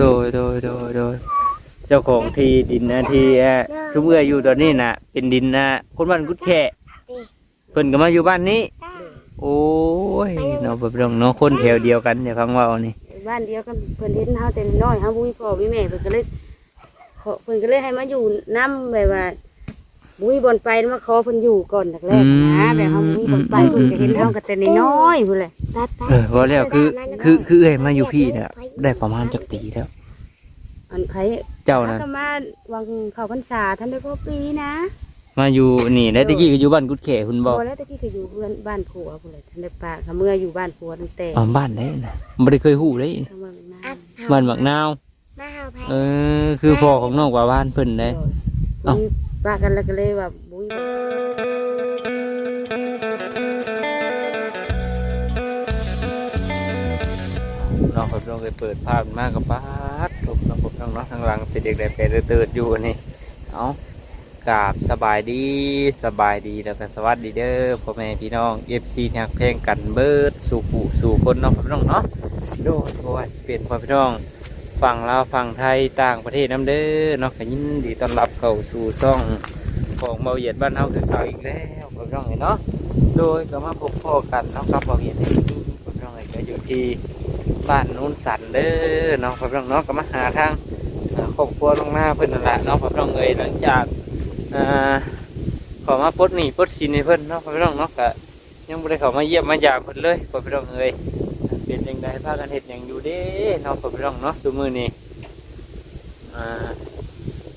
โดยโดยโดยโดยเจ้าของที่ดินนะที่เอ่อชุมเอื้ออยู่ตอนนี้น่ะ เป็นดินนะคนบ้านกุดแค่เพิ่นก็มาอยู่บ้านนี้ โอ้ยเนาะแบบเรื่องเนาะคนแถวเดียวกันอย่าฟังเว่านี่บ้านเดียวกันเพิ่นเห็นเฮาแต่น้อยเฮาบ่มีพ่อมีแม่เพิ่นก็เลยขอเพิ่นก็เลยให้มาอยู่นํแบบว่า บุ้ยบอนไปมาขอเพิ่นอยู่ก่อนแรกๆนะแบบเฮาบ่มีบอนไปเพิ่นก็เห็นเฮาก็แต่น้อยๆพุ่นแหละเออก็แล้วคือคือคือเอ้ยมาอยู่พี่เนี่ยได้ประมาณจักปีแล้ว อันไผเจ้านะก็มาวังเข้าพรรษาท่านได้พอปีนะมาอยู่นี่แล้วตะกี้ก็อยู่บ้านกุดแขคุณบอกบ่แล้วตะกี้ก็อยู่เพื่อนบ้านผัวพุ่นแหละท่านได้ปากเมื่ออยู่บ้านผัวตั้งแต่อ๋อบ้านได้นะไม่ได้เคยหูเลยทำเมืองนาบ้านบักนาวมาเฮาไผเออคือพ่อของน้องกว่าบ้านเพิ่นได้เอ้า บุ้ยปากันแล้วก็เลยว่าบุ้ยน้องผมน้องเคยเปิดภาพมากกับป้าดถูกน้องผมน้องเนาะทางหลังเป็นเด็กแดงเป็นเติร์ดอยู่นี่เอากราบสบายดีสบายดีแล้วก็สวัสดีเด้อพ่อแม่พี่น้องเอฟซีทักเพลงกันเบิร์ดสู่ผู้สู่คนน้องผมน้องเนาะโดยเพราะว่าสิเป็นพ่อพี่น้อง ฝั่งลาวฝั่งไทยต่างประเทศน้ำเด้อเนาะก็ยินดีต้อนรับเข้าสู่ซ่องของเบาเหยียดบ้านเฮาคือเก่าอีกแล้วพ่อพี่องเนาะโดยก็มาพบพ่อกันเนาะกับเบาเหยียดในที่นี้พ่อพี่องเอ้ยก็อยู่ที่บ้านนู้นสันเด้อเน้องพ่อพี่องเนาะก็มาหาทางครอบครัวลงหน้าเพิ่นนั่นแหละเน้องพ่อพี่องเอ้ยหลังจากอ่าขอมาปดหนีปดสินให้เพิ่อนเนาะพ่อพี่องเนาะก็ยังบ่ได้เข้ามาเยี่ยมมายามเพิ่อนเลยพ่อพี่องเอ้ย เป็นจังไดพากันเฮ็ดหยังอยู่เด้เน้องพ่อพี่น้องเนาะซุมือนี้อ่า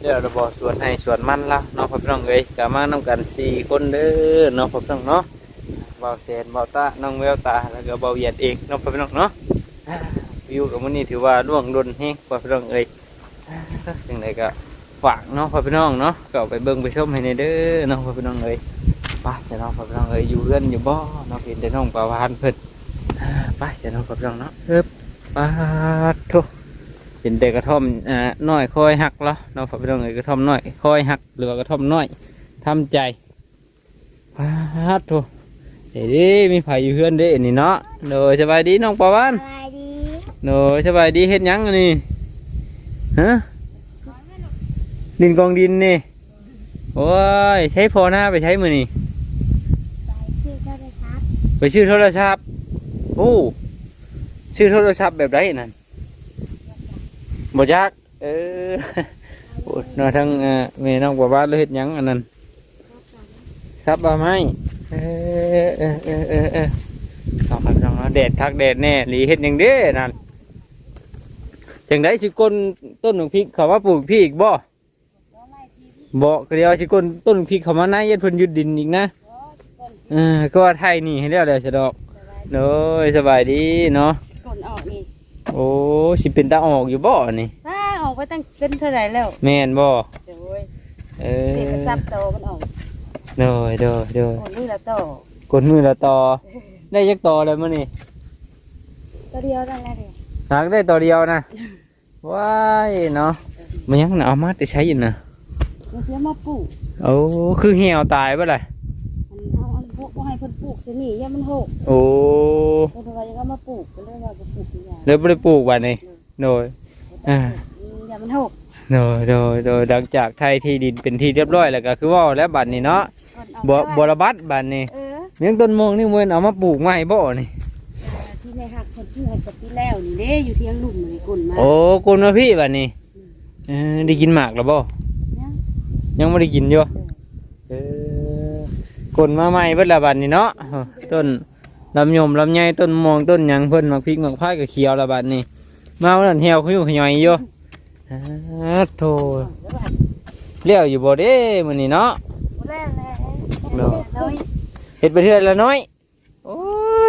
เดี๋ยวเราบอกสวนให้สวนมันละเน้องพ่อพี่น้องเอ้ยก็มานํกันสี่คนเด้อเน้องพ่อพี่น้องเนาะเบาแสนเบาตาน้องแววตาแล้วก็เบาเหยียดเองเน้องพ่อพี่น้องเนาะวิวกับมันนี่ถือว่าล่วงดนแห้งพ่อพี่น้องเอ้ยยังไงก็ฝากเนาะพ่อพี่น้องเนาะก็ไปเบิ่งไปชมให้ในเด้อเนาะพ่อพี่น้องเอ้ยไปจะน้องพ่อพี่น้องเอ้ยอยู่เรื่อนอยู่บ่เนาะเห็นแต่น้องปลาวานเพิ่น อ่าไปจะน้องพ่อพี่น้องเนาะเอิบปาดโถเห็นแต่กระท่อมอ่าน้อยคอยหักแล้วเนาะพ่อพี่น้องเอ้ยกระท่อมน้อยคอยหักหรือว่ากระท่อมน้อยทำใจปาดโถเดี๋ยวดิมีไผอยู่เพื่อนเด้นี่เนาะโดยสบายดีน้องปลาวานสบายดีโน้สบายดีเฮ็ดหยังอันนี้ฮะดินกองดินนี่โอ้ยใช้พอหน้าไปใช้มือนี่ไปที่โทรศัพท์ไปชื่อโทรศัพท์ โอ้ชื่อโทรศัพท์แบบไรนั่นบ่จักเออโอ้เนาะทั้งเมน้องบ่บ้านเลยเฮ็ดยังอันนั้นซับบ่ไม้เออเออเออเออเออเอาไปน้องเนะแดดคักแดดแน่หลีเฮ็ดยังเด้นั่นจังไดสิก้นต้นของพริกเขามาปลูกพริกอีกบ่บ่ก็เดียวสิก้นต้นพริกเขามาในเย็ดเพิ่นยึดดินอีกนะเออก็ไทยนี่ให้แล้วแหละสะดอก โดยสบายดีเนาะกดออกนี่โอ้สิเป็นตาออกอยู่บ่นี่ถ้าออกไปตั้งเป็นเท่าไหร่แล้วแม่นบ่เดี๋ยวเว้ยเออเด็กก็ซับโตมันออกโดยโดยโดยคนนี่ละโตกดมือละต่อได้จักต่อเลยมื้อนี้ตัวเดียวนั่นแหละเดียวหักได้ต่อเดียวนะว้ายเนาะมันยังน่ะเอามาแต่ใช้อยู่นะมันเสียมาปลูกโอ้คือเหี่ยวตายบ่ล่ะ เพิ่นปลูกสินี่อย่ามันหกโอ้เพิ่นว่าจะเอามาปลูกก็เลยว่าจะปลูกอีหยังแล้วบ่ได้ปลูกบัดนี้โดยอ่าอย่ามันหกโดยโดยโดยหลังจากไทยที่ดินเป็นที่เรียบร้อยแล้วก็คือว่าแล้วบัดนี้เนาะเพิ่นเอาบ่ไปบ่ระบัดบัดนี้เออเลี้ยงต้นมงนี่มันเอามาปลูกใหม่บ่นี่ที่ในหักคนชื่อให้กับที่แล้วนี่เด้อยู่เที่ยงหลุมนี่กุ่นมาโอ้กุนมาพี่บัดนี้เออได้กินหมากแล้วบ่เนี่ยยังบ่ได้กินอยู่เออ กุนมาใหม่เบิดละบัดนี้เนาะต้นลำยมลำไยต้นมวงต้นหยังเพิ่นมักพริกมักพายก็เขียวละบัดนี้มาวันนั้นเหี่ยวคือขย่อยอยู่โธ่เลี้ยวอยู่บ่เด้มื้อนี้เนาะเลยเนาะเลยเฮ็ดไปเทื่อละน้อยโอ้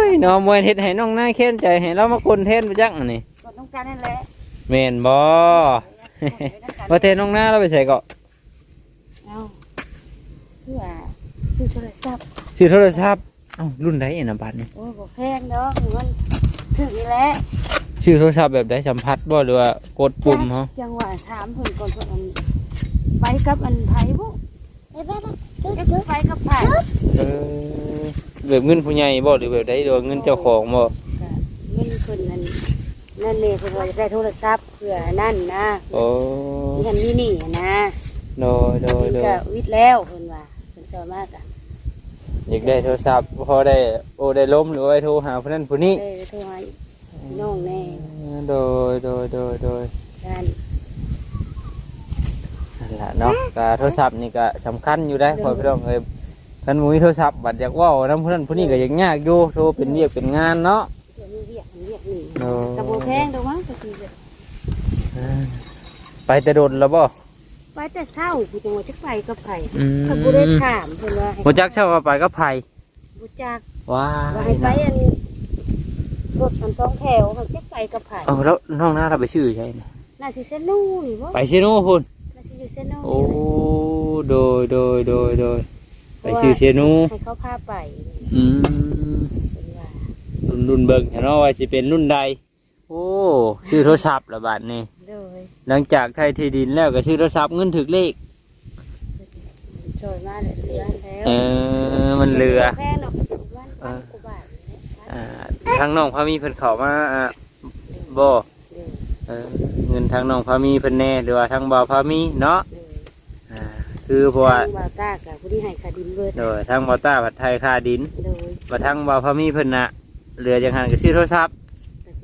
ยน้องมวยเฮ็ดให้น้องหน้าแค้นใจให้เรามากลเทนไปจักนี่กดต้องการนั่นแหละแม่นบ่ว่าเทนน้องหน้าเราไปใส่ก็เอาเพื่อ ซื้อโทรศัพท์ซื้อโทรศัพท์เอ้ารุ่นใดอันน่ะบัดนี้โอ้บ่แพงเนาะมันถึงนี่แหละซื้อโทรศัพท์แบบใดสัมผัสบ่หรือว่ากดปุ่มเฮาจังหวะถามเพิ่นก่อนเพิ่นอันไปกับอันไผบ่ไปไปไปจุดเอ๊ะจุดไปกับไผเออแบบเงินผู้ใหญ่บ่หรือแบบใดหรือว่าเงินเจ้าของบ่ก็เงินเพิ่นนั่นนั่นนี่เพิ่นว่าจะได้โทรศัพท์เพื่อนั่นนะโอ้มีทันมีนี่นะโดยโดยเพิ่นโดก็ยวิทย์แล้วเพิ่นว่าเพิ่นชอบมากอะ อยากได้โทรศัพท์พอได้โอ้ได้ล้มหรือว่าโทรหาผู้นั้นผู้นี้ได้โทรหาพี่น้องแน่โดยโดยโดยโดยกันนั่นแหละเนาะก็โทรศัพท์นี่ก็สำคัญอยู่ได้พอพี่น้องเอ้ยคันบ่มีโทรศัพท์บัดอยากเว้านำผู้นั้นผู้นี้ก็ยังยากอยู่โทรเป็นเวียกเป็นงานเนาะเดี๋ยวมีเรียกเรียกนี่โอ้กระโบแพงดอกมั้งก็คือไปแต่โดนแล้วบ่ ไปแต่เศร้าผู้จังหวัดจักไปกับไผอืมถ้าบ่ได้ถามเพิ่นว่าให้บ่จักเช่าว่าไปก็ไผบ่จักว้าว่ายให้ไปนะอันรถคันสองแถวเขาจักไปกับไผเออแล้วน้องหน้าเราไปชื่อใช่ไหมน่าสิเซนูนี่บ่ไปซิโน่พุ่นน่าสิอยู่เซนูโอ้โดยโดยโดยโดยไปชื่อเชนูให้เขาพาไปอืมเพิ่นว่ารุ่นรุ่นเบิ่งเนาะว่าสิเป็นรุ่นใด โอ้ชื่อโทรศัพท์ละบาทนี่ โดยหลังจากไทยที่ดินแล้วก็ชื่อโทรศัพท์เงินถึกเลข ช่วยมาเหลือแล้วเออมันเหลือ แพงดอกสิบวันพันกว่าบาทนี่แหละอ่าทางน้องพามีเพิ่นเข้ามาอ่าบ่เด้อเออเงินทางน้องพามีเพิ่นแน่หรือว่าทางบ่าวพามีเนาะเด้ออ่าคือเพราะว่าทงบ่าวตากับผู้ที่ให้คาดินเบิดโดยทางบ่าวต้าผัดไทยค่าดินโดยบ่ทางบ่าวพามีเพิ่นน่ะเหลือจังหันก็ชื่อโทรศัพท์ก็สิ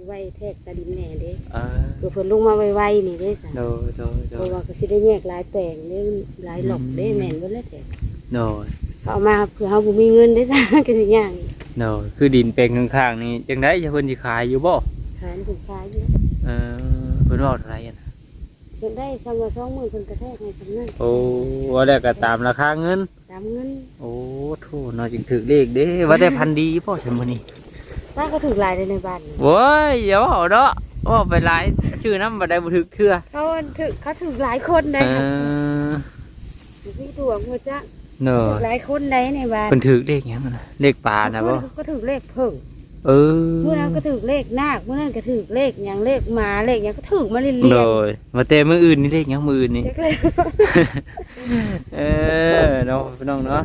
ไว้แทกคาดินแหน่เด้เออคือเพิ่นลงมาไวๆนี่เด้ซะโดยโดยโดเพราะยว่าก็สิได้แยกหลายแปลงเด้หลายหลอกเด้แม่นเบิดแล้วแต่โดยเขาเอามาเพื่อเฮาบ่มีเงินได้ซะก็สิย่างอีกโดยคือดินแปลงข้างๆนี่จังได๋จะเพิ่นสิขายอยู่บ่ขายสินค้าอยู่เออเพิ่นว่าเท่าไหร่อะนะเพิ่นได้คำว่า20,000เพิ่นกระแทกให้ซำนั้นโอ้ว่าแล้วก็ตามราคาเงิน ตามเงินโอ้โถเนาะจึงถึกเลขเด้ว่าได้พันดีบ่ซั่นมื้อนี้ ถ้าก็ถูกหลายได้ในบ้านนี่โว้ยอย่าเว้าเนาะว่าไปหลายชื่อนำบ่ได้บ่ถึกเทื่อเขาถึกเขาถึกหลายคนได้เอค่ะอพี่ตัวหัวจ้ะเนาะถูกหลายคนได้ในบ้านเพิ่นถึกเลขหยังอะนะเลขปลานะบ่ก็ถูกเลขเพิ่งเออเมื่อนั้นก็ถูกเลขนาคเมื่อนั้นก็ถูกเลขหยังเลขหมาเลขหยังก็ถูกมาเรื่อยๆโดยมาแต่มื้ออื่นนี่เลขหยังมื้ออื่นนี่เล็กเลยเออเนาะพี่น้องเนาะ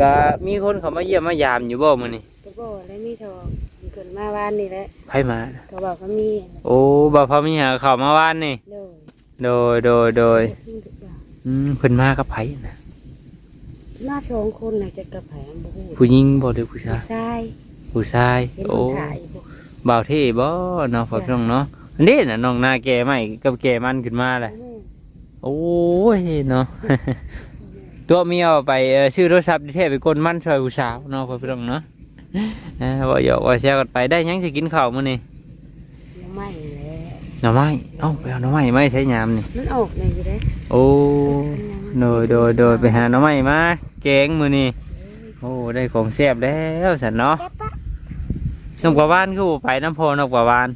ก็มีคนเขามาเยี่ยมมายามอยู่บ่มื้อนี้ก็บอกแล้วมีทอง มีคนมาบ้านนี่แหละไผมาน่ะเขาบอกเขามีโอ้บ่พอมีหาเข้าวมาวานนี่ โดยโดยโดยโดยขึ้นทุกอย่างอืมเพิ่นมากับไผน่ะหน้าสองคนน่ะจะกระแผงบ่ฮู้ผู้หญิงบ่หรือผู้ชายทรายผู้ชายเห็นคโอ้นถ่ายบ่บ่าวเท่บ่เนาะพ่อพี่น้องเนาะอันนี้น่ะน้องหน้าแก่ใหม่กับแก่มันขึ้นมาเลยโอ้ยเนาะตัวเมียเอาไปเอ่อชื่อโทรศัพท์ที่แท้ไปกดมันช่วยผู้สาวเนาะพ่อพี่น้องเนาะเอ่า บ่หยอกว่าแซวกันไปได้หยังสิกินข้าวมื้อนี้ยังไม่แหละหน่อไม้เอ้าไปเอาหน่อไม้ไม่ใช้ยามนี่มันออกเลยอยู่เด้โอ้โดยโดยโดยไปหาหน่อไม้มาแกงมื้อนี้โอ้ได้ของแซ่บแล้วสันเนาะแป๊บปะน้ำกว่าบ้านคือบ่ไปน้ำพอนำกว่าบ้าน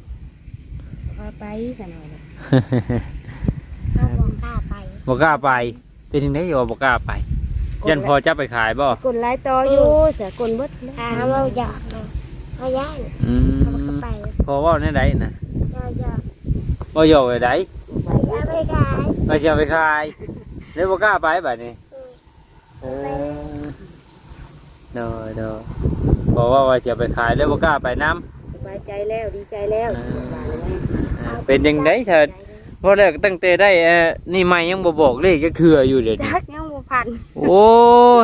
พาไปซะหน่อยนะเขาบอกกล้าไปบ่กล้าไปเป็นจังได๋อยู่ว่าบ่กล้าไป ยันพอจะไปขายบ่กดหลายต่ออยู่เสียกดเบิดเลยหาเราหยอกนะเขาย่านอืเขาก็มไปพอเว่าในใดน่ะเราหยอกบ่อยู่ไว้ใดแล้วไปขายไปสิเอาไปขายเลยบ่กล้าไปบัดนี้เออเด้อเด้อพอว่าว่าจะไปขายเลยบ่กล้าไปนํสบายใจแล้วดีใจแล้วสบายแล้วเป็นจังได๋เถิดเพราะแรกตั้งแต่ได้เอ่อนี่ใหม่ยังบ่บอกเลขก็คืออยู่เดี๋ยวนี้จักยังบ่พัน โอ้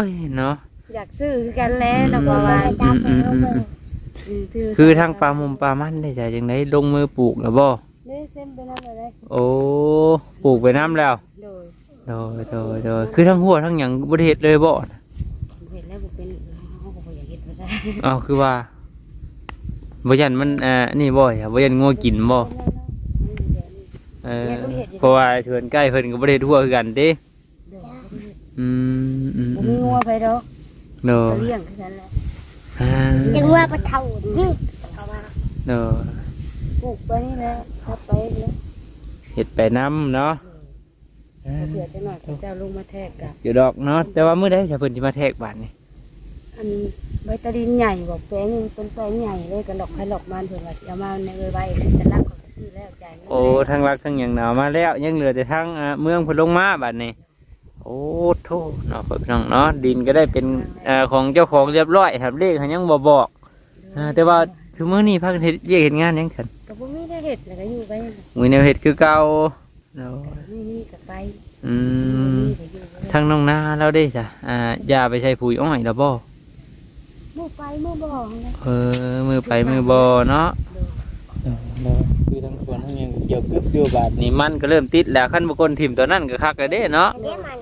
ยเนาะอยากซื้อคือกันแล้วเราก็ว่าตามไปเอาไปมคือทางปลามุมปลามันได้จะจังได๋ลงมือปลูกแล้วบ่เด้เส้นไปนั่นเลยโอ้ปลูกไปน้ำแล้วโดยโดยโดยโดยคือทั้งหัวทั้งหยังบ่ได้เฮ็ดเลยบ่เห็นแล้วบ่เป็นเฮาก็บ่อยากเฮ็ดบ่ได้อ้าวคือว่าบ่ยันมันอ่านี่บ่อย่าบ่ยันงัวกินบ่เออเพราะว่าเถือนใกล้เพิ่นก็บ่ได้ทั่วคือกันเด้อืมอืมบ่อืมีมงัว ไปดอกโดก็ยเลี้ยงคือกันแหละอ่าจังว่าปะเท่านี่เขาว่าโดยปลูกไปนี่แหละครับไปเลยเฮ็ดไปน้ำเนาะเผื่อจะหน่อยเขาเจ้าลงมาแทกกับอยู่ดอกเนาะแต่ว่ามื้อใดจะเพิ่นสิมาแทกบ้านนี่อันใบตะดินใหญ่บอกแปลงเป็นแปลงใหญ่เลยกันดอกไผ่ดอกมันเพิ่นว่าสิเอามาในไว้ๆจะรับเขาก็ซื้อแล้วจ่ายเงินโอ้ทั้งรักทั้งหยังหนาวมาแล้วยังเหลือแต่ทั้งอ่าเมืองเพิ่นลงมาบัดนี้ โอ้โทเนาะพี่น้องเนาะดินก็ได้เป็นเอ่อของเจ้าของเรียบร้อยครับเลขหั้นยังบ่บอกอ่าแต่ว่าทุกมื้อนี้พากันเฮ็ดเรียกเฮ็ดงานหยังกันเก็บ่มีได้เฮ็ดแล้วก็อยู่ไปนั่นแหละมือแนวเฮ็ดคือเก่าโดยไม่มีก็ไปอืบ่มมีก็อยู่ไปทางน้องนาเราได้จ้ะอ่าอย่าไปใช้ปุ๋ยอ้อยแล้วบ่มือไปมือบอกนะเออมือไปมือบ่เนาะคือทั้งสวนทั้งหยังเกี่ยวกับอยู่บาดนี้มันก็เริ่มติดแล้วคันบ่คนถิ่มตัวนั้นก็คักแล้วเด้เนาะอันนี้มัน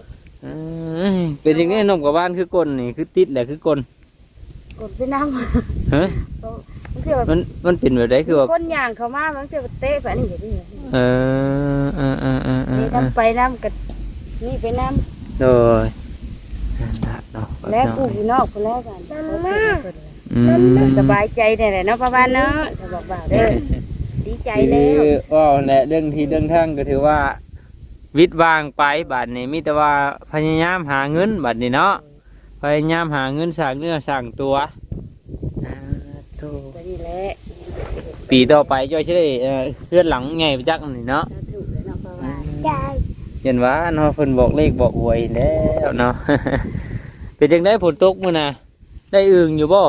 เอ้ยเป็นอย่างนี้นมกับบ้านคือกลนี่คือติดแหละคือกลกดไปน้ำฮะมันคือแบบมันมันเป็นแบบไดคือว่าคนย่างเข้ามามันคือแบบเตะไปนี่เห็นดิเออเออเออเออเออนี่เออน้ำไปน้ำกับนี่ไปน้โดยนั่นล่ะเนาะำแล้วกูอยู่นอกคนแล้วกันอืมสบายใจได้แหละเนาะป้าบ้านเนาะจะบอกบ่าวเด้อดีใจแล้วคือว่าแหละเรื่องที่เรื่องทางก็ถือว่า วิทย์วางไปบัดนี้มีแต่ว่าพยายามหาเงินบัดนี้เนาะพยายามหาเงินสร้างเนื้อสร้างตัวอ่าโธ่ก็ดีแหละปีต่อไปจ้อยสิได้เอ่อเพื่อนหลังไงไปจักอันนี่เนาะเราถูกแล้วเนาะป้าบ้านได้เห็นว่าเนาะเพิ่นบอกเลขบอกหวยแล้วเนาะ เป็นจังได้ผลตกมื้อน่ะได้อึ่งอยู่บ่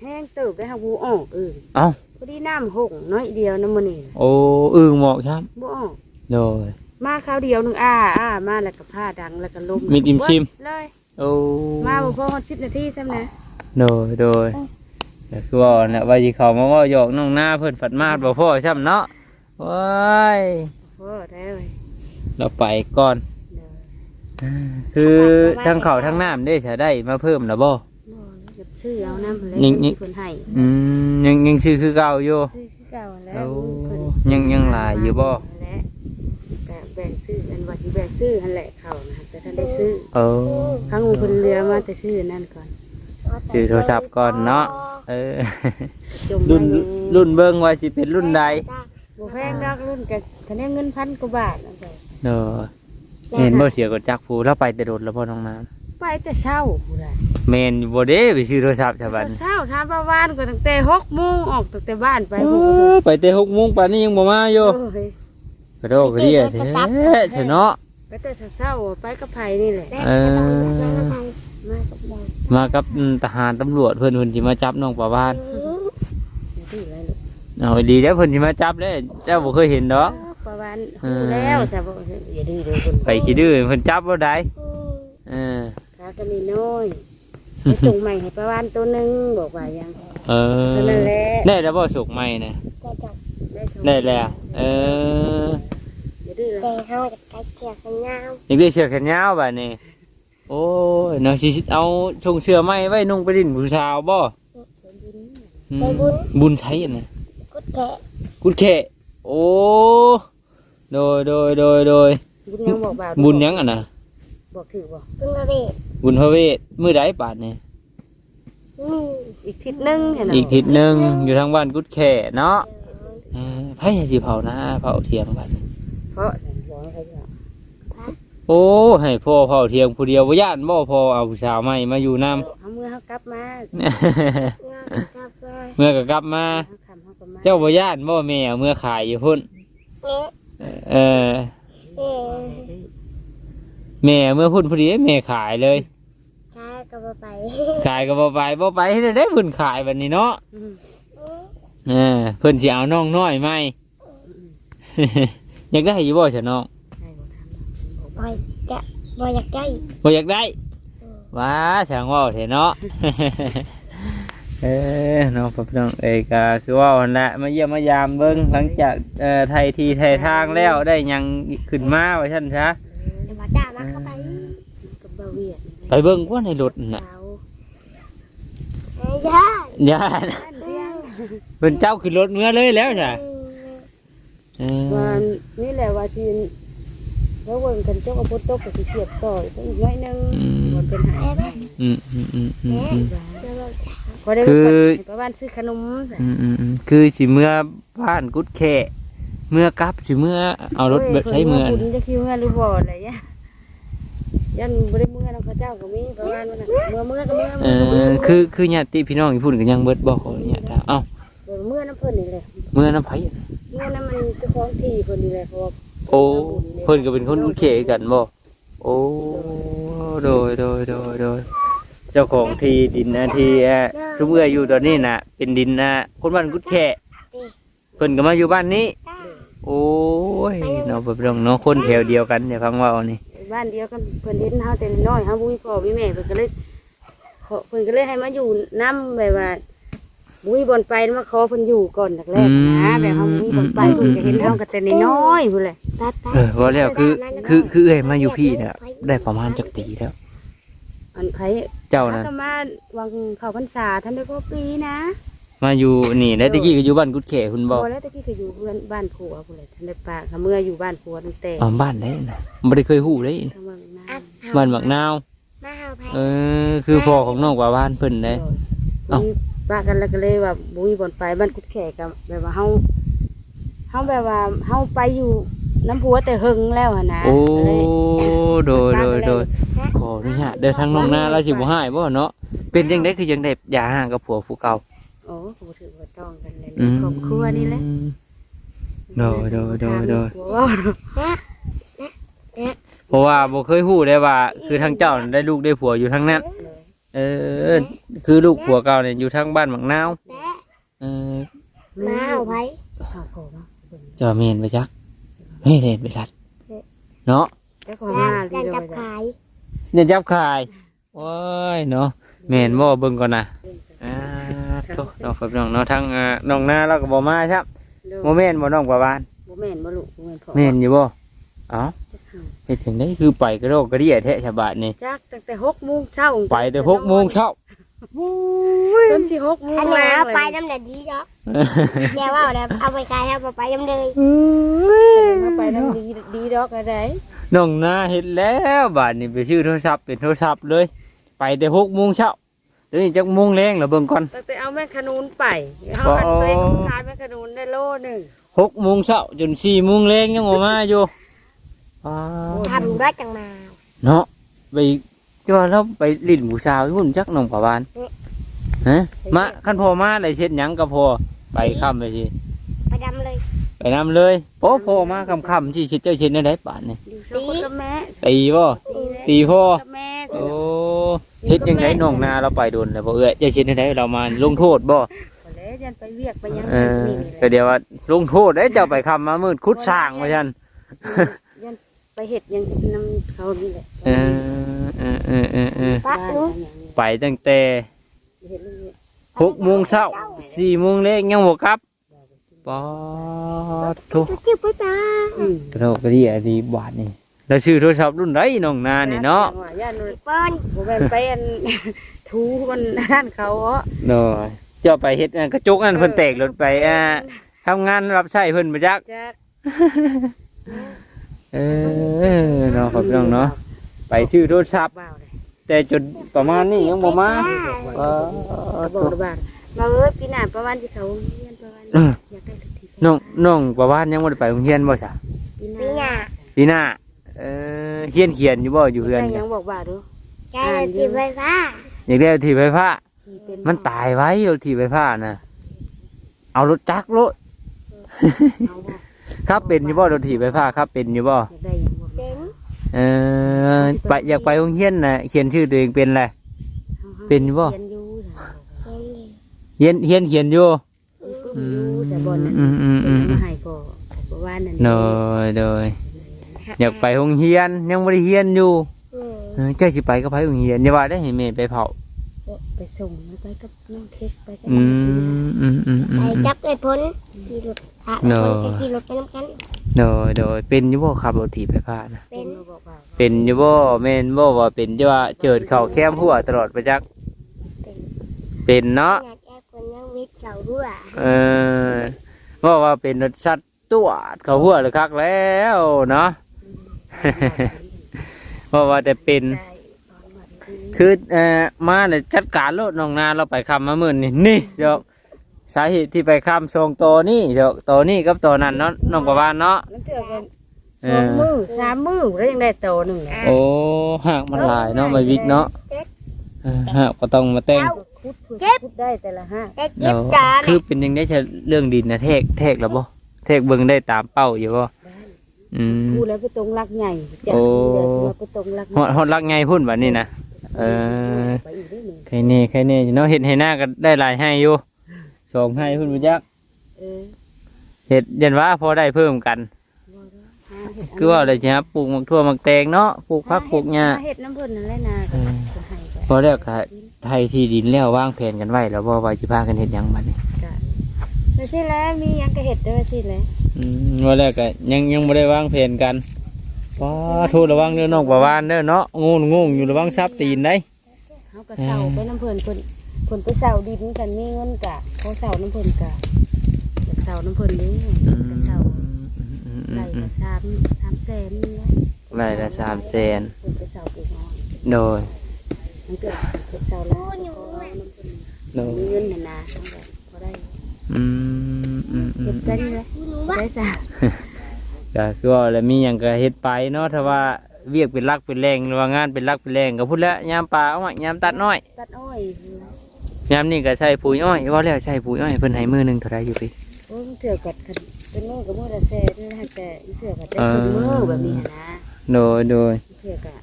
แห้งตื่นไปหาบูออกเออเอ้า พอดีน้ำหงน้อยเดียวน้ำมันนี่โอ้อึ่งหมอกครับบูออกโดย มาคราวเดียวหนึงอ้าอ้ามาแล้วก็ผ้าดังแล้วก็ลมมีอิ่มชิมเลย โอ้มาบ่พอสิบนาทีซ้ำนะโดยโดยก็คือว่าน่ะว่าสิเข้ามาเว่าหยอกน้องหน้าเพิ่นฝัดมาดบ่พอซ้ำเนาะว้ายพอได้เลยเราไปก่อนคือทั้งข้าวทั้งน้ำได้จะได้มาเพิ่มแล้วบ่เก็บชื่อเอาน้ำเลยนี่นี่ที่เพิ่นให้อืมยังยังชื่อคือเก่าอยู่ซื้อคือเก่าแล้เอาวเพิ่นยังยังหลายอยู่บ่และก็ แบ่งซื้ออันว่าสิแบ่งซื้ออันแหละเขานะแต่ท่านได้ซื้อเออครั้งหนึ่งเพิ่นเรือมาแต่ซื้อนั่นก่อนซื้อโทรศัพท์ก่อนเนาะเออจมรุ่นไว้รุ่นเบิ่งว่าสิเป็นรุ่นใดบ่แพงดอกรุ่นก็คะแนนเงินพันกว่าบาทนั่นแหละเออเห็นบ่เสียก็จักผู้แล้วไปแต่โดดแล้วพ่อน้องน้ไปแต่เช้าผู้ใดำแม่นอยู่บ่เด้ไปซื้อโทรศัพท์ชาวบ้านเช้าๆทานประวานก็ตั้งแต่6โมงออกตั้งแต่บ้านไปเอพุ่นอไปแต่6โมงป่านนี้ยังบ่มาอยู่โอ้ย กระโดดกระเดียแท้ใช่เนาะไปแต่เช้าๆไปกับไผนี่แหละเออมาสักใบมากับอืมทหารตำรวจเพิ่นเพิ่นสิมาจับน้องประวานที่ไรลูกเอาดีแล้วเพิ่นสิมาจับเด้เจ้าบ่เคยเห็นดอกประวานเออฮู้แล้วซะบ่อย่าดื้อเด้อเพิ่นไปขี้ดื้อเพิ่นจับบ่ได้เออขาก็มีน้อยไปส่งใหม่ให้ประวานตัวหนึงบอกว่ายังเออเท่านั้นแหละได้แล้วบ่สุกใหม่น่ะจะจับส่งได้แล้วเออ อย่าดื้อแต่เลยเขาจะกัดเชือกกันยาวอีกได้เชือกแขนยาวบัดนี้ โอ้ยเนาะสิเอาชงเสื้อใหม่ไว้นุ่งไปดินผู้สาวบ่อืมบุญใช้อันน่ะกุดแกะกุดแขโอ้โดยโดยโดยโดยบุญยังบอกบ่าวบุญหยังอะน่ะบอกถือบ่กุนมาเวทบุญพระเวทมื้อใดปาดนี่นี่อีกทิศหนึงเห็นอีกทิศหนึงอยู่ทางบ้านกุดแขเนาะเออไผสิเผานะเผาเทียงบัดนี้ เพราะบอกให้เขาโอ้ให้พ่อเผาเทียงผู้เดียวบ่ย่านบ่พอเอาผู้สาวใหม่มาอยู่นำเอามือเขากลับมางานกาแฟเมื่อก็กลับมา เขาคำเขาก็มาเจ้าบ่ย่านบ่แม่เอามื่อขายอยู่พุ่นเนี่ยเออเอ๊ะแม่เมื่อพุ่นพอดีแม่ขายเลย ใช่ก็มาไปขายก็บ่ไปบ่ไปให้ได้เพิ่นขายบัดนี้เนาะอืมเออเพิ่นสิเอาน้องน้อยไหม อยากได้อยู่บ่ซะน้องให้บอกทำบอยจะบอยอยากได้บ่อยากได้ว้าช่างเว้าแท้เนาะ เออน้องพี่น้องเอยก็คือว่าวันละมาเยี่ยมมายามเบิ่งหลังจากเอ่อไทยทีไทยทางแล้วได้หยังขึ้นมาว่าซั่นซะเดี๋ยวมาจ้ามาเข้าไปกับเบาเวียดไปเบิ่งว่าในรถน่ะเขาเอ้ยย่าย่านเพิ่นเจ้าขึ้นรถเมื่อเลยแล้วจ้ะ เออวันนี่แหละว่าจีนแล้วเวิร์นกันเจ้าเอาพุทตกกับสิเสียบต่อยอีกน้อยหนึงวันเป็นหายอืมอืมอืมอืมอืมเดี๋ยวเราจะพอได้คือ ไปประมาณซื้อขนมอืมอืมอืมคือสิเมื่อบ้านกุดแค่เมื่อกลับสิเมื่อเอารถแบบใช้เมื่อคุณจะคิวเมื่อหรือบ่อะไรเงี้ยยันบ่ได้เมื่อน้องพระเจ้าก็มีประมาณนั้นน่ะเมื่อเมื่อก็เมื่อเออคือคือญาติพี่น้องอีพุ่นก็ยังเบิดบอกเนี่ยถ้าเอ้าเดี๋ยวเมื่อน้ำเพิ่นนี่แหละ เมื่อน้ำไผเมื่อน้ำมันเจ้าของที่เพิ่นนี่แหละเพราะว่าโอ้เพิ่นก็เป็นคนกุดแค่กันบ่โอ้โดยโดยโดยโดยเจ้าของที่ดินนะที่เอ่อซุมเอื้ออยู่ตอนนี้น่ะ เป็นดินนะคนบ้านกุดแค่เพิ่นก็มาอยู่บ้านนี้จ้าโอ้ยเนาะเพิ่นเนาะคนแถวเดียวกันอย่าฟังเว่านี่บ้านเดียวกันเพิ่นเห็นเฮาแต่น้อยเฮาบ่มีพ่อมีแม่เพิ่นก็เลยขอเพิ่นก็เลยให้มาอยู่นํแบบว่า บ่มีบ่อนไปมาขอเพิ่นอยู่ก่อนแรกๆนะแบบเฮาบ่มีบ่อนไปเพิ่นก็เห็นเฮาก็แต่น้อยๆพุ่นแหละไปไปเออว่าแล้วคือคือคือเอ้ยมาอยู่พี่เนี่ยได้ประมาณจักปีแล้ว อันไผเจ้านะก็มาวังเข้าพรรษาท่านได้ก็ปีนะมาอยู่นี่แล้วตะกี้ก็อยู่บ้านกุดแขคุณบอกพอแล้วตะกี้ก็อยู่เพื่อนบ้านผัวพุ่นแหละท่านได้ปากเมื่ออยู่บ้านผัวตั้งแต่อ๋อบ้านได้นะไม่ได้เคยหู้ได้ทางเมืองนาอะบ้านหมักนาวมาหาไผเออคือพ่อของน้องกว่าบ้านเพิ่นได้เอ้า มีปากกันแล้วก็เลยว่าบุยบ่อนไปบ้านกุดแขกกับแบบว่าเฮาเฮาแบบว่าเฮาไปอยู่น้ำผัวแต่หึงแล้วหั่นนะโอ้ก็เลยโดยโดยโดยขออนุญาตเดินทางน้องนาเราสิบ่ให้บ่เนาะเป็นจังได๋คือจังได๋อย่าห่างกับผัวผู้เก่าโอ้ก็บ่ถือว่าต้องกันเลยอืมครอบครัวนี่แหละโดยโดยโดยโดยผัวเว้าเนาะเพราะว่าบ่เคยฮู้ได้ว่า คือทางเจ้าน่ะได้ลูกได้ผัวอยู่ทางนั้น เออ คือลูกผัวเก่าเนี่ยอยู่ทางบ้านหมักนาวแม่เออมาหาไผหาผัวมาเจะเมนไปจักไม่เล่นไปทัดเนาะเจ้าของร้าหานดีการเลจับยขายเนี่ยจับขายโอ้ยเนาะเมนบ่เบิ่งก่อนนะอ่าโตน้องฝนน้องเนาะทางอ่าน้องนาเราก็บ่มาครับโมเมนบ่น้องประวานบ่แม่นบ่ลูกบ่แม่นพ่อเมนอยู่บ่ เอ้าเฮ็ดถึงได้คือไปกระโดกกระเดี่ยแท้ฉบับนี่จักตั้งแต่6โมงเช้าไปแต่หกโมงเช้าจนสิ6โมงอันแรนี้งเอาเลยไปน้ำเด็ดดีเนาะอย่าว่าเด้อเอาไปกายเอาไปน้ำเลยมาไปน้ำดีดีดอกอะไรน้องนาเห็นแล้วบาดนี้ไปชื่อโทรศัพท์เป็นโทรศัพท์เลย ไปแต่หกโมงเช้าเดี๋ยวนี้จักโมงแรงแล้วเบิ่งก่อน ตั้งแต่เอาแม่ขนุนไปเขาหันไปขายแม่ขนุนได้โลหนึ่งหกโมงเช้าจนสี่โมงแรงยังบ่มาอยู่ อ้าทำได้จังมาเนาะไปจว่าเราไปลิ้นผู้สาวที่หุ่นจักน้องประวานฮะมาคันพอมาเลยเช็ดหยังก็พอไปค่ำไปทีไปดำเลยไปนำเลยโอ้พอมาค่ำๆที่เช็ดเจ้าเช็ดได้ป่านนี่อยู่สองคนกับแม่ตีบ่ตีเลยตีพ่อกับแม่โอ้เฮ็ดยังไงน้องนาเราไปโดนแล้วบ่เอ้ยเจ้าเช็ดได้เรามาลงโทษบ่ก็เลยยันไปเวียกไปยังเออนี่ก็เดี๋ยวว่าลงโทษได้เจ้าไปคำมามืดคุดสร้างมาชันยัน ไปเห็ดยังน้ำเขานี่แหละเออเออเออเออเออปะบ้านหนูอย่างนี้ไปตั้งแต่เห็ดเรื่องนี้หกโมงเช้าสี่โมงเล็กยังบ่กลับปอดทุกจิ๊บไปจ้าอืมเราก็ดีอะดีบาทนี่เราชื่อโทรศัพท์รุ่นไรน้องนานี่เนาะว่าย่านนู้นเปิ้ลบ่แม่นไปอันทูมันนั่นเขาอ๋อเนาะเจ้าไปเฮ็ดอันกระจกอันเพิ่นแตกรถไปอ่าทำงานรับใช้เพิ่นบ่จัก จัก เออเนาะครับพี่น้องเนาะไปชื่อโทรศัพท์บ่าวเลยแต่จนประมาณนี้ยังบ่มาปอบอดกระบาดมาเอ้ยปีหน้าประมาณที่เขาเรียนประมาณเอออยากได้ทุกทีน้องน้องประวานยังบ่ได้ไปโรงเรียนบ่จ้ะปีปีหน้าปีหน้าเออเฮียนเขียนอยู่บ่อยู่เฮือนได้จ้ะยังบอกว่าดูแกจะจิ๊บไฟฟ้าอยากได้รถถีบไฟฟ้า ขี่เป็นมันตายไว้รถถีบไฟฟ้าน่ะเอารถจักรรถเอาบ่ ครับเป็นอยู่บ่รถถีบไฟฟ้าครับเป็นอยู่บ่อยากได้ยังบอกเป็นเออไปอยากไปโรงเรียนน่ะเขียนชื่อตัวเองเป็นแหละ เป็นอยู่บ่ เรียนอยู่เป็นเฮียนเฮียนเขียนอยู่อืมอยู่ใส่บอลนั่นอืมอืมอืมเป็นมาให้พ่อประว่านั่นโดยโดยอยากไปโรงเรียนยังบ่ได้เรียนอยู่อืมเออเจ้าสิไปก็ไปโรงเรียนอย่าว่าได้ให้แม่ไปเผา ไปส่งไปกับน้องเค้กไปกับอืมอืมอืมอืไปมจับไอ้พ้นขี่รถพาไอ้พ้นจะขี่รถไปน้ำกันโดยโดยเป็นอยู่บ่ขับรถถีบไฟฟ้านะเป็เป็นนบอกว่าเป็นอยู่บ่แม่นบ่ว่าเป็นจะว่าเจิดเข่าแคมหัวตลอดไปจักเป็นเนาะอยากแก้คนยังวิทย์เสาด้วยเออว่าว่าเป็นรถชัดตัวเข่าหัวเลยคักแล้วเนาะ ว่าว่าแต่เป็น ได้ตอนวันที่ คือเอ่อมาเลยจัดการรถน้องนาเราไปคำมาหมื่นนี่นี่เดี๋ยวสาเหตุที่ไปคำทรงตัวนี่เดี๋ยวตัวนี่กับตัวนั้นเนาะน้องประวานเนาะนั่นเถื่อกันสองมือสามมือแล้วยังได้โตหนึ่งนะโอ้หากมันหลายเนาะไม่วิกเนาะเออหากก็ต้องมาแต่งคุดคุดคุดได้แต่ละห้าได้จิ๊บจานคือเป็นยังได้จะเรื่องดินนะเทกเทกแล้วบ่เทกเบิ่งได้ตามเป้าอยู่บ่อืมพูดแล้วไปตรงรักใหญ่จะโอ้เดี๋ยวเราไปตรงรักฮอดฮอดรักไงพุ่นบัดนี้นะ เออไปอีกได้หนึ่งใครแน่ใครแน่เนาะเฮ็ดให้หน้าก็ได้หลายให้อยู่สองให้พุ่นบ่จักเออเห็ดเย็นว่าพอได้เพิ่มกันหาเฮ็ดคือว่าอะไรใช่ไหมปลูกมักทั่วมักแตงเนาะปลูกผักปลูกหญ้า หเฮ็ดน้ำเพิ่นนั่นแหละนะก็เพิ่นให้ไปพอแล้วก็ไทยที่ดินแล้ววางแผนกันไว้แล้วว่าว่าสิพากันเฮ็ดหยังบัดนี้แล้วสิแล้วมีหยังก็เฮ็ดเด้อสิแล้วอืมว่าแล้วก็ยังยังบ่ได้วางแผนกัน ว้าทูระวังเด้อน้องประวานเด้อเนาะงูงูอยู่ระวังซับตีนได้เฮาก็เซาไปน้ำเพลินเพิ่นเพิ่นไปเซาดินกันมีเงินกะเขาเซาน้ำเพลินกะอยากเซาน้ำเพิ่นเด้เซาไร่อืละสามสามแสนนี่แหลละสามแสนไปเซาปลูกน้อยโดยมันเกิดเพิ่นเซาแล้วน้ำเพิ่นโดยเงินน่ะนะทั้งแบบพอได้อืมอืมอืเฮ็มดกันเลยได้ซะ ก็คือว่าแล้วมีหยังก็เฮ็ดไปเนาะถ้าว่าเวียกเป็นหลักเป็นแรงหรือว่างานเป็นหลักเป็นแรงก็พูดแล้วยามปลาเอาไว้ยามตัดน้อยตัดอ้อยยามนี้ก็ใช้ปุ๋ยอ้อยว่าแล้วใช้ปุ๋ยอ้อยเพิ่นให้มือหนึงเท่าไรอยู่พี่โอ้ยมันเถื่อกัดกันเป็นมือกับมือละแสนนี่แหละแต่มันเถื่อกัดได้ครึ่งมือแบบนี้หั้นนะโดยโดยมันเถื่อกัด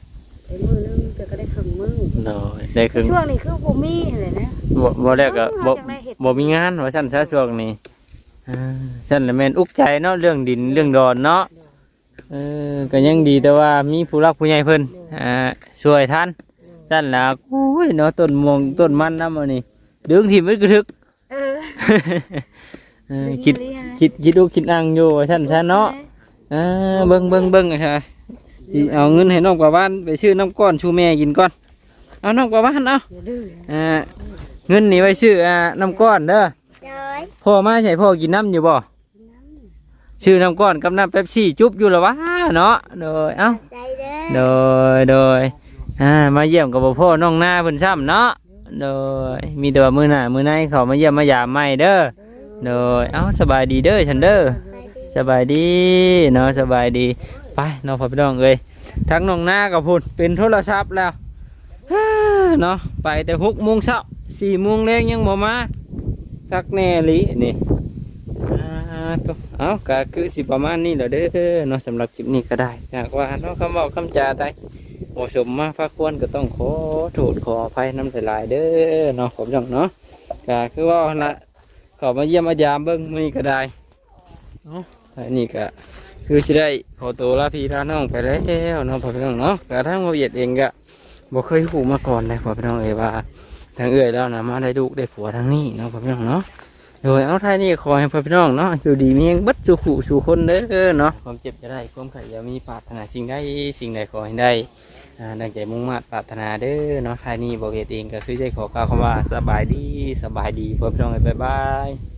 เป็นมือนึงเถื่อก็ได้ครึ่งมือโดยได้ครึ่งช่วงนี้คือบ่มีเลยนะบ่บ่แล้วก็บ่เอาจังได้เฮ็ดบ่มีงานว่าซั่นซะช่วงนี้ อ่าซั่นละแม่นอุกใจเนาะเรื่องดินเรื่องดอนเนาะเออก็ยังดีแต่ว่ามีผู้รักผู้ใหญ่เพิ่นอ่าช่วยทันซั่นล่ะโอ้ยเนาะต้นม่วงต้นมันนำอันนี้ดึงทิ่มอึดกระทึกเออเออคิดคิดคิดดูคิดอังอยู่ว่าซั่นซะเนาะเออเบิ่งเบิ่งเบิ่งอะค่ะสิเอาเงินให้น้องกว่าบ้านไปซื้อน้ำก้อนชูแม่กินก่อนเอาน้องกว่าบ้านเอาอย่าดื้ออ่าเงินนี่ไว้ซื้ออ่าน้ำก้อนเด้อโดย พ่อมาใช่พ่อกินน้ำอยู่บ่ชื่อน้ำก้อนกับน้ำเป๊ปซี่จุ๊บอยู่ละวะเนาะโดยเอ้าใจเด้อโดยโดยอ่ามาเยี่ยมกับพ่อน้องหน้าเพิ่นซ้ำเนาะโดยมีแต่ว่ามื้อหน้ามื้อในเขามาเยี่ยมมายามใหม่เด้อโดยเอ้าสบายดีเด้อฉันเด้อสบายดีเนาะสบายดีไปน้องพ่อพี่น้องเอ้ยทั้งน้องหน้ากับพุ่นเป็นโทรศัพท์แล้วฮ่าเนาะไปแต่หกโมงเช้าสี่โมงแรงยังบ่มา คักแน่ลินี่อ่าตัวเอาก็คือสิประมาณนี้แหละเด้อเนาะสำหรับคลิปนี้ก็ได้จากว่าเนาะคำบอกคำจาใดเหมาะสมมาฟักควรก็ต้องขอโทษขออภัยน้ำหลายเด้อเนาะผมจังเนาะก็คือว่าละขอมาเยี่ยมมายามเบิ้งมือก็ได้เนาะนนี้ก็คือสิได้ขอตัวลาพี่ลาน้องไปแล้วเนาะผมจังเนาะกระทั่งเราเหยียดเองก็บ่เคยหูมาก่อนเลยพ่อพี่น้องเอ๋ยว่า ทางเอ๋ยแล้วนะมาได้ลูกได้ผัวทางนี้เนาะพ่อพี่น้องเนาะโดยเอาท้ายนี้ขอให้พ่อพี่น้องเนาะอยู่ดีมียงบัดสู่ขู่สู่คนเด้อเนาะความเจ็บจะได้ความไข่อย่ามีปรารถนาสิ่งใดสิ่งใดขอให้ได้ดังใจมุ่งมั่นปรารถนาเด้อเนาะท้ายนี้บ่เหตุเองก็คือใจขอกล่าวคำว่าสบายดีสบายดีพ่อพี่น้องเอ๋ยบ๊ายบาย